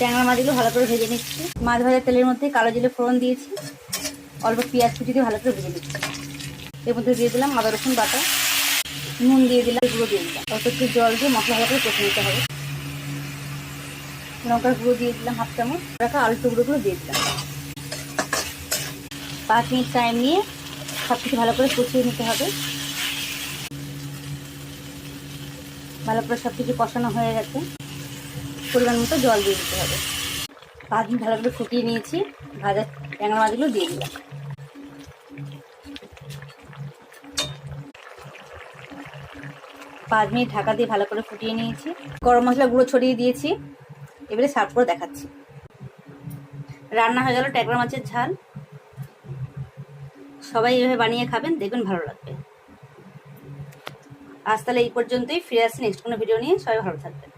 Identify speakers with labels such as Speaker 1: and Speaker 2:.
Speaker 1: ট্যাংরা মাছগুলো ভালো করে ভেজে নিচ্ছি। মাছ ভাজার তেলের মধ্যে কালো জিরে ফোড়ন দিয়েছি। অল্প পেঁয়াজ কুচি দিয়ে ভালো করে ভেজে নিচ্ছি। এর মধ্যে দিয়ে দিলাম আদা, রসুন বাটা। নুন দিয়ে দিলাম গুঁড়ো দিয়ে দিলাম। অল্প একটু জল দিয়ে মশলা ভালো করে কষে নিতে হবে। লঙ্কার গুঁড়ো দিয়ে দিলাম হাফ চামচ। রাখা আলু টুকরোগুলো দিয়ে দিলাম। পাঁচ মিনিট টাইম নিয়ে সব কিছু ভালো করে কষিয়ে নিতে হবে। ভালো করে সব কিছু কষানো হয়ে গেছে। পরিমাণ মতো জল দিয়ে দিতে হবে। মিনিট ভালো করে ফুটিয়ে নিয়েছি। ভাজা ট্যাংরা মাছগুলো দিয়ে দিলাম। পাঁচ মিনিট ঢাকা দিয়ে ভালো করে ফুটিয়ে নিয়েছি। গরম মশলা গুঁড়ো ছড়িয়ে দিয়েছি। এবারে সার্ভ করে দেখাচ্ছি। রান্না হয়ে গেল ট্যাংরা মাছের ঝাল। সবাই এইভাবে বানিয়ে খাবেন, দেখবেন ভালো লাগবে। আজ তাহলে এই পর্যন্তই। ফিরে আসছি নেক্সট কোনো ভিডিও নিয়ে। সবাই ভালো থাকবেন।